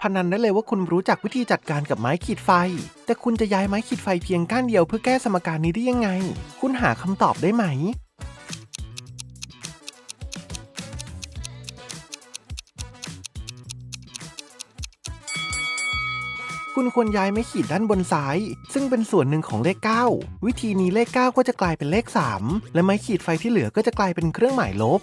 พนันได้เลยว่าคุณรู้จักวิธีจัดการกับไม้ขีดไฟ แต่คุณจะย้ายไม้ขีดไฟเพียงก้านเดียวเพื่อแก้สมการนี้ได้ยังไง คุณหาคำตอบได้ไหม คุณควรย้ายไม้ขีดด้านบนซ้าย ซึ่งเป็นส่วนหนึ่งของเลข 9 วิธีนี้เลข 9 ก็จะกลายเป็นเลข 3 และไม้ขีดไฟที่เหลือก็จะกลายเป็นเครื่องหมายลบ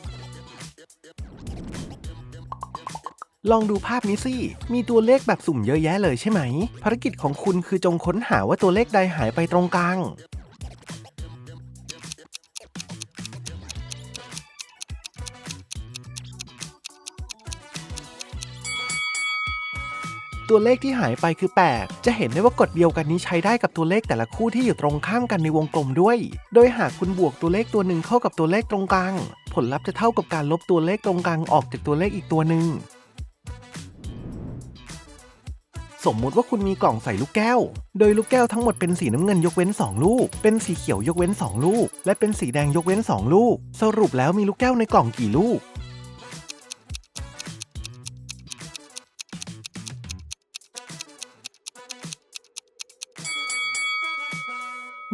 ลองดูภาพนี้สิ มีตัวเลขแบบสุ่มเยอะแยะเลยใช่ไหม ภารกิจของคุณคือจงค้นหาว่าตัวเลขใดหายไปตรงกลาง ตัวเลขที่หายไปคือ 8 จะเห็นได้ว่ากฎเดียวกันนี้ใช้ได้กับตัวเลขแต่ละคู่ที่อยู่ตรงข้ามกันในวงกลมด้วย โดยหากคุณบวกตัวเลขตัวหนึ่งเข้ากับตัวเลขตรงกลาง ผลลัพธ์จะเท่ากับการลบตัวเลขตรงกลางออกจากตัวเลขอีกตัวหนึ่ง สมมุติว่าคุณมีกล่องใส่ลูกแก้ว โดยลูกแก้วทั้งหมดเป็นสีน้ำเงินยกเว้น 2 ลูก เป็นสีเขียวยกเว้น 2 ลูก และเป็นสีแดงยกเว้น 2 ลูก สรุปแล้วมีลูกแก้วในกล่องกี่ลูก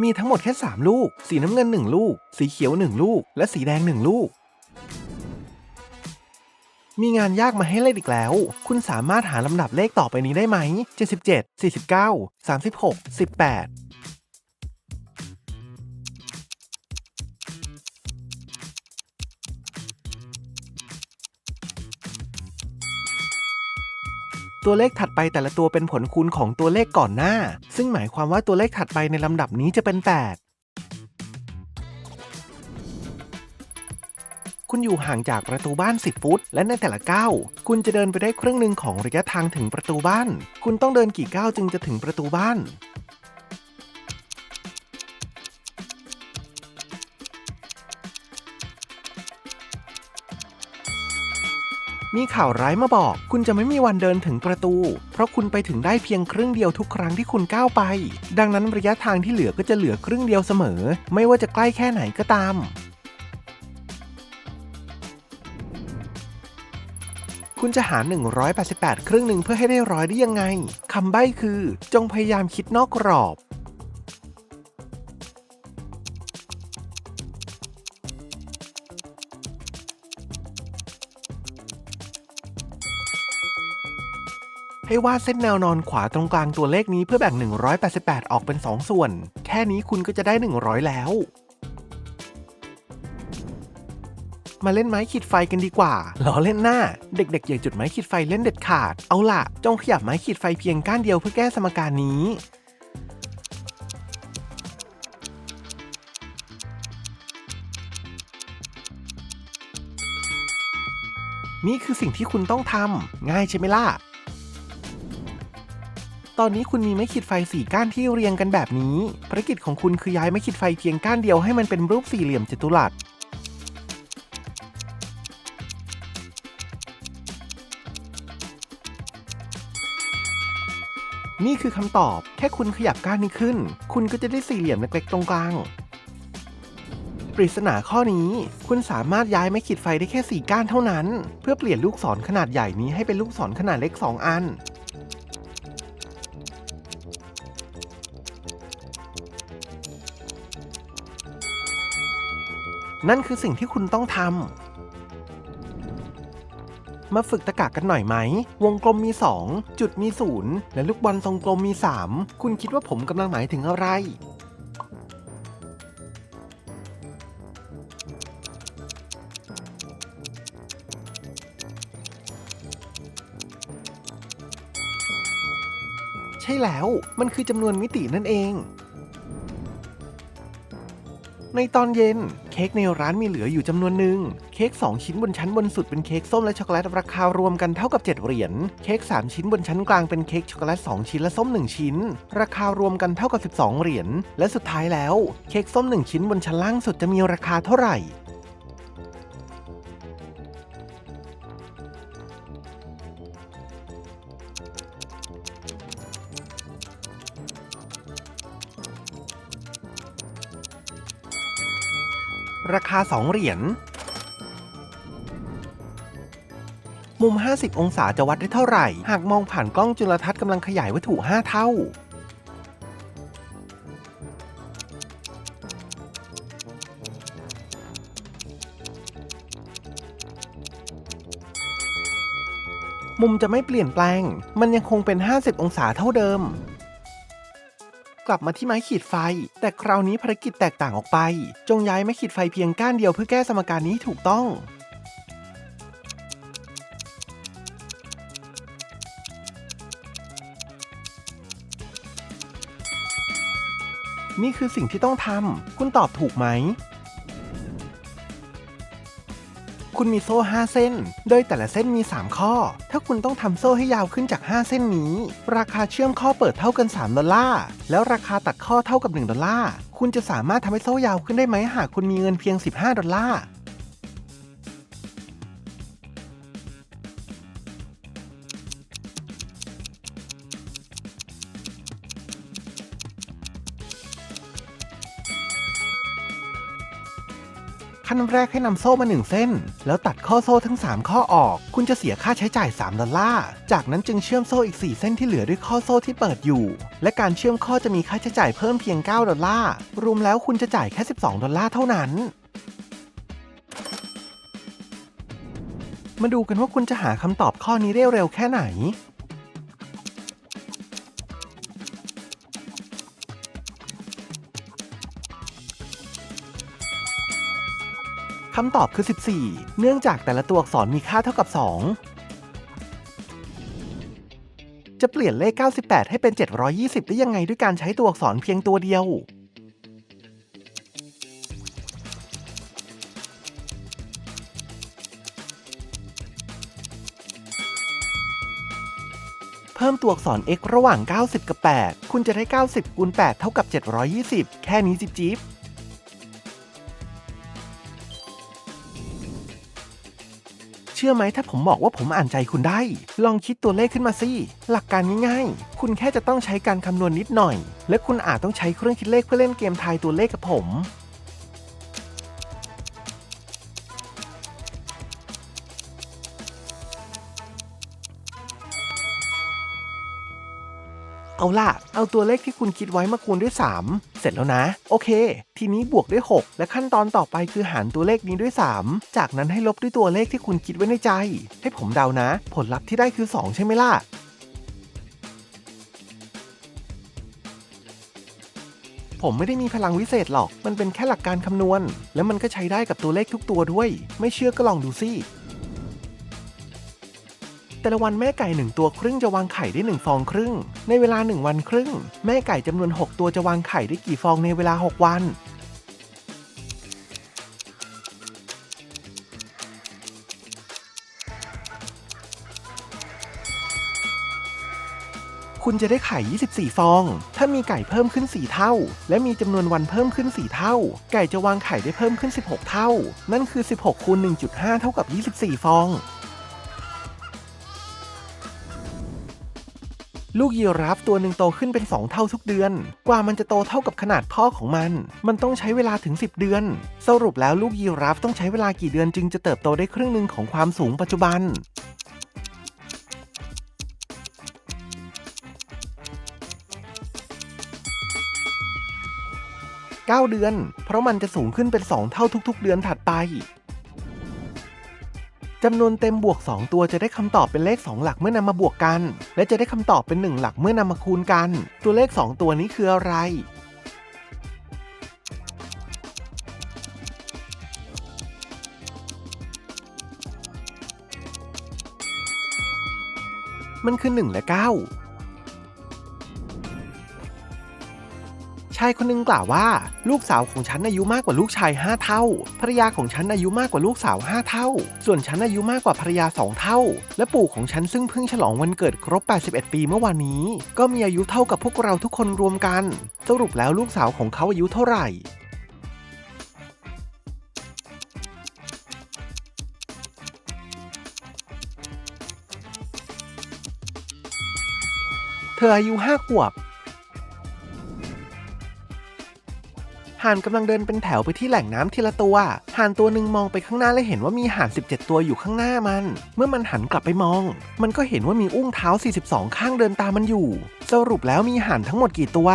มีทั้งหมดแค่ 3 ลูก สีน้ำเงิน 1 ลูก สีเขียว 1 ลูก และสีแดง 1 ลูก มีงานยากมาให้เล่นอีกแล้ว คุณสามารถหาลำดับเลขต่อไปนี้ได้ไหม 77 49 36 18ตัวเลขถัดไปแต่ละตัวเป็นผลคูณของตัวเลขก่อนหน้า ซึ่งหมายความว่าตัวเลขถัดไปในลำดับนี้จะเป็น 8 คุณอยู่ห่างจากประตูบ้าน 10 ฟุต และในแต่ละก้าวคุณจะเดินไปได้ครึ่งหนึ่งของระยะทางถึงประตูบ้าน คุณต้องเดินกี่ก้าวจึงจะถึงประตูบ้านมีข่าวร้ายมาบอก คุณจะไม่มีวันเดินถึงประตู เพราะคุณไปถึงได้เพียงครึ่งเดียวทุกครั้งที่คุณก้าวไป ดังนั้นระยะทางที่เหลือก็จะเหลือครึ่งเดียวเสมอ ไม่ว่าจะใกล้แค่ไหนก็ตาม คุณจะหาร 188 ครึ่งหนึ่งเพื่อให้ได้ร้อยได้ยังไง คำใบ้คือ จงพยายามคิดนอกกรอบ ให้วาดเส้นแนวนอนขวาตรงกลางตัวเลขนี้เพื่อแบ่ง 188 ออกเป็น 2 ส่วน แค่นี้คุณก็จะได้ 100 แล้ว มาเล่นไม้ขีดไฟกันดีกว่าล้อเล่นหน้า เด็กๆอย่าจุดไม้ขีดไฟเล่นเด็ดขาด เอาล่ะ จงขยับไม้ขีดไฟเพียงก้านเดียวเพื่อแก้สมการนี้นี่คือสิ่งที่คุณต้องทำง่ายใช่ไหมล่ะ ตอนนี้คุณมีไม้ขีดไฟสี่ก้านที่เรียงกันแบบนี้ ภารกิจของคุณคือย้ายไม้ขีดไฟเพียงก้านเดียวให้มันเป็นรูปสี่เหลี่ยมจัตุรัส นี่คือคำตอบ แค่คุณขยับก้านนี้ขึ้น คุณก็จะได้สี่เหลี่ยมเล็กๆตรงกลาง ปริศนาข้อนี้ คุณสามารถย้ายไม้ขีดไฟได้แค่4ก้านเท่านั้น เพื่อเปลี่ยนลูกศรขนาดใหญ่นี้ให้เป็นลูกศรขนาดเล็ก 2 อันนั่นคือสิ่งที่คุณต้องทำ มาฝึกตะกะกันหน่อยไหม วงกลมมี 2 จุดมี 0 และลูกบอลทรงกลมมี 3 คุณคิดว่าผมกำลังหมายถึงอะไร ใช่แล้ว มันคือจำนวนมิตินั่นเอง ในตอนเย็น เค้กในร้านมีเหลืออยู่จำนวนหนึ่ง ค้ก 2 ชิ้นบนชั้นบนสุดเป็นเค้กส้มและช็อกโกแลตราคารวมกันเท่ากับ 7 เหรียญ เค้ก 3 ชิ้นบนชั้นกลางเป็นเค้กช็อกโกแลต 2 ชิ้นและส้ม 1 ชิ้น ราคารวมกันเท่ากับ 12 เหรียญ และสุดท้ายแล้ว เค้กส้ม 1 ชิ้นบนชั้นล่างสุดจะมีราคาเท่าไหร่ราคา 2 เหรียญ มุม 50 องศาจะวัดได้เท่าไหร่ หากมองผ่านกล้องจุลทรรศน์กำลังขยายวัตถุ 5 เท่า มุมจะไม่เปลี่ยนแปลง มันยังคงเป็น 50 องศาเท่าเดิม กลับมาที่ไม้ขีดไฟ แต่คราวนี้ภารกิจแตกต่างออกไป จงย้ายไม้ขีดไฟเพียงก้านเดียวเพื่อแก้สมการนี้ถูกต้อง นี่คือสิ่งที่ต้องทำ คุณตอบถูกไหม คุณมีโซ่ 5 เส้น โดยแต่ละเส้นมี 3 ข้อ ถ้าคุณต้องทำโซ่ให้ยาวขึ้นจาก 5 เส้นนี้ ราคาเชื่อมข้อเปิดเท่ากัน 3 ดอลลาร์ แล้วราคาตัดข้อเท่ากับ 1 ดอลลาร์ คุณจะสามารถทำให้โซ่ยาวขึ้นได้ไหมหากคุณมีเงินเพียง 15 ดอลลาร์ ขั้นแรกให้นำโซ่มา 1 เส้น แล้วตัดข้อโซ่ทั้ง 3 ข้อออก คุณจะเสียค่าใช้จ่าย 3 ดอลลาร์ จากนั้นจึงเชื่อมโซ่อีก 4 เส้นที่เหลือด้วยข้อโซ่ที่เปิดอยู่ และการเชื่อมข้อจะมีค่าใช้จ่ายเพิ่มเพียง 9 ดอลลาร์ รวมแล้วคุณจะจ่ายแค่ 12 ดอลลาร์เท่านั้นมาดูกันว่าคุณจะหาคำตอบข้อนี้ได้เร็วแค่ไหนำตอบคือ 14 เนื่องจากแต่ละตัวอักษรมีค่าเท่ากับ 2 จะเปลี่ยนเลข 98 ให้เป็น 720 ได้ยังไงด้วยการใช้ตัวอักษรเพียงตัวเดียว เพิ่มตัวอักษร x ระหว่าง 90 กับ 8 คุณจะได้ 90คูณ8เท่ากับ 720 แค่นี้จิบจิบ ชื่อไหมถ้าผมบอกว่าผมอ่านใจคุณได้ ลองคิดตัวเลขขึ้นมาสิ หลักการง่ายๆ คุณแค่จะต้องใช้การคำนวณนิดหน่อย และคุณอาจต้องใช้เครื่องคิดเลขเพื่อเล่นเกมทายตัวเลขกับผม เอาล่ะ เอาตัวเลขที่คุณคิดไว้มาคูณด้วย 3 เสร็จแล้วนะ โอเค ทีนี้บวกด้วย 6 และขั้นตอนต่อไปคือหารตัวเลขนี้ด้วย 3 จากนั้นให้ลบด้วยตัวเลขที่คุณคิดไว้ในใจ ให้ผมเดานะ ผลลัพธ์ที่ได้คือ 2 ใช่ไหมล่ะผมไม่ได้มีพลังวิเศษหรอก มันเป็นแค่หลักการคำนวณ แล้วมันก็ใช้ได้กับตัวเลขทุกตัวด้วย ไม่เชื่อก็ลองดูสิ แต่ละวันแม่ไก่หนึ่งตัวครึ่งจะวางไข่ได้ 1 ฟองครึ่ง ในเวลา 1 วันครึ่ง แม่ไก่จำนวน 6 ตัวจะวางไข่ได้กี่ฟองในเวลา 6 วัน คุณจะได้ไข่ 24 ฟอง ถ้ามีไก่เพิ่มขึ้น 4 เท่า และมีจำนวนวันเพิ่มขึ้น 4 เท่า ไก่จะวางไข่ได้เพิ่มขึ้น 16 เท่า นั่นคือ 16คูณ1.5 เท่ากับ 24 ฟอง ลูกยีราฟตัวหนึ่งโตขึ้นเป็น 2 เท่าทุกเดือน กว่ามันจะโตเท่ากับขนาดพ่อของมัน มันต้องใช้เวลาถึง 10 เดือน สรุปแล้วลูกยีราฟต้องใช้เวลากี่เดือนจึงจะเติบโตได้ครึ่งหนึ่งของความสูงปัจจุบัน9เดือน เพราะมันจะสูงขึ้นเป็น 2 เท่าทุกๆ เดือนถัดไป จำนวนเต็มบวก 2 ตัวจะได้คำตอบเป็นเลข 2 หลักเมื่อนำมาบวกกัน และจะได้คำตอบเป็น 1 หลักเมื่อนำมาคูณกัน ตัวเลข 2 ตัวนี้คืออะไร มันคือ 1 และ 9 ชายคนหนึงกล่าวว่า ลูกสาวของฉันอายุมากกว่าลูกชาย 5 เท่า ภรรยาของฉันอายุมากกว่าลูกสาว 5 เท่า ส่วนฉันอายุมากกว่าภรรยา 2 เท่า และปู่ของฉันซึ่งเพิ่งฉลองวันเกิดครบ 81 ปีเมื่อวานนี้ ก็มีอายุเท่ากับพวกเราทุกคนรวมกัน สรุปแล้วลูกสาวของเขาอายุเท่าไหร่เธออายุ5ขวบ ห่านกำลังเดินเป็นแถวไปที่แหล่งน้ำทีละตัว ห่านตัวหนึ่งมองไปข้างหน้าและเห็นว่ามีห่าน 17 ตัวอยู่ข้างหน้ามัน เมื่อมันหันกลับไปมอง มันก็เห็นว่ามีอุ้งเท้า 42 ข้างเดินตามมันอยู่ สรุปแล้วมีห่านทั้งหมดกี่ตัว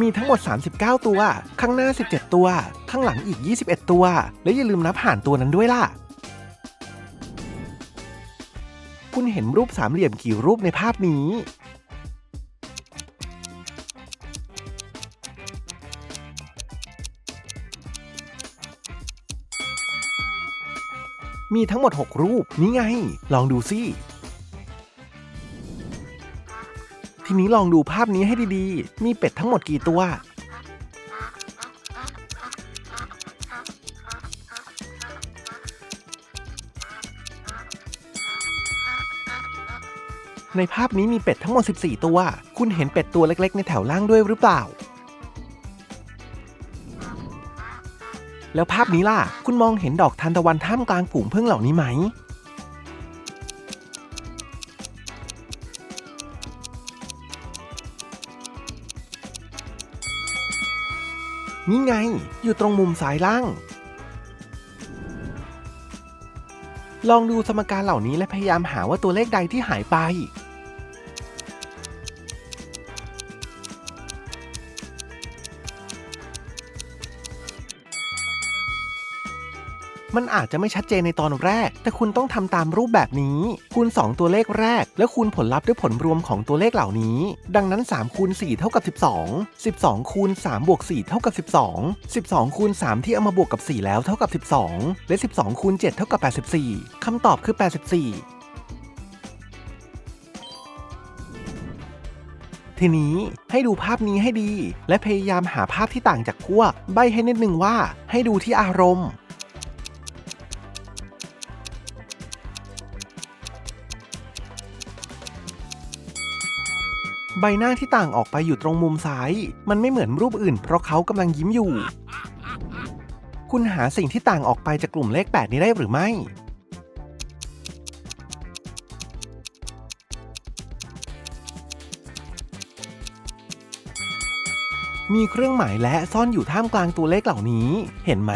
มีทั้งหมด 39 ตัว ข้างหน้า 17 ตัว ข้างหลังอีก 21 ตัว และอย่าลืมนับห่านตัวนั้นด้วยล่ะ คุณเห็นรูปสามเหลี่ยมกี่รูปในภาพนี้ มีทั้งหมด 6 รูป นี่ไง ลองดูสิ ทีนี้ลองดูภาพนี้ให้ดีๆ มีเป็ดทั้งหมดกี่ตัว ในภาพนี้มีเป็ดทั้งหมด 14 ตัว คุณเห็นเป็ดตัวเล็กๆ ในแถวล่างด้วยหรือเปล่า แล้วภาพนี้ล่ะ คุณมองเห็นดอกทานตะวันท่ามกลางฝูงพึ่งเหล่านี้ไหม นี่ไง อยู่ตรงมุมซ้ายล่าง ลองดูสมการเหล่านี้และพยายามหาว่าตัวเลขใดที่หายไป มันอาจจะไม่ชัดเจนในตอนแรก แต่คุณต้องทำตามรูปแบบนี้ คูณ 2 ตัวเลขแรก แล้วคูณผลลัพธ์ด้วยผลรวมของตัวเลขเหล่านี้ ดังนั้น3คูณ4เท่ากับ 12 12คูณ3บวก4เท่ากับ 12 12คูณ3ที่เอามาบวกกับ 4 แล้วเท่ากับ 12 และ 12คูณ7เท่ากับ 84คำตอบคือ 84ทีนี้ให้ดูภาพนี้ให้ดี และพยายามหาภาพที่ต่างจากพวก ใบให้นิดนึงว่า ให้ดูที่อารมณ์ ใบหน้าที่ต่างออกไปอยู่ตรงมุมซ้าย มันไม่เหมือนรูปอื่น เพราะเขากำลังยิ้มอยู่ คุณหาสิ่งที่ต่างออกไปจากกลุ่มเลข 8 นี้ได้หรือไม่ มีเครื่องหมายและซ่อนอยู่ท่ามกลางตัวเลขเหล่านี้ เห็นไหม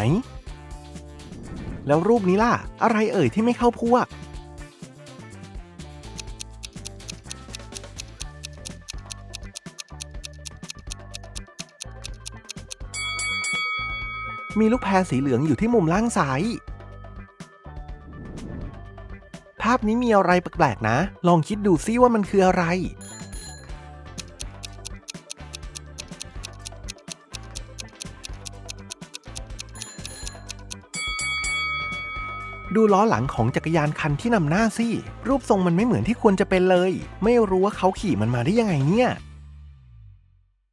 แล้วรูปนี้ล่ะ อะไรเอ่ยที่ไม่เข้าพวก พรสีเหลืองอยู่ที่มุมล่างซ้าย ภาพนี้มีอะไรแปลกๆนะ ลองคิดดูซิว่ามันคืออะไร ดูล้อหลังของจักรยานคันที่นำหน้าสิ รูปทรงมันไม่เหมือนที่ควรจะเป็นเลย ไม่รู้ว่าเขาขี่มันมาได้ยังไงเนี่ย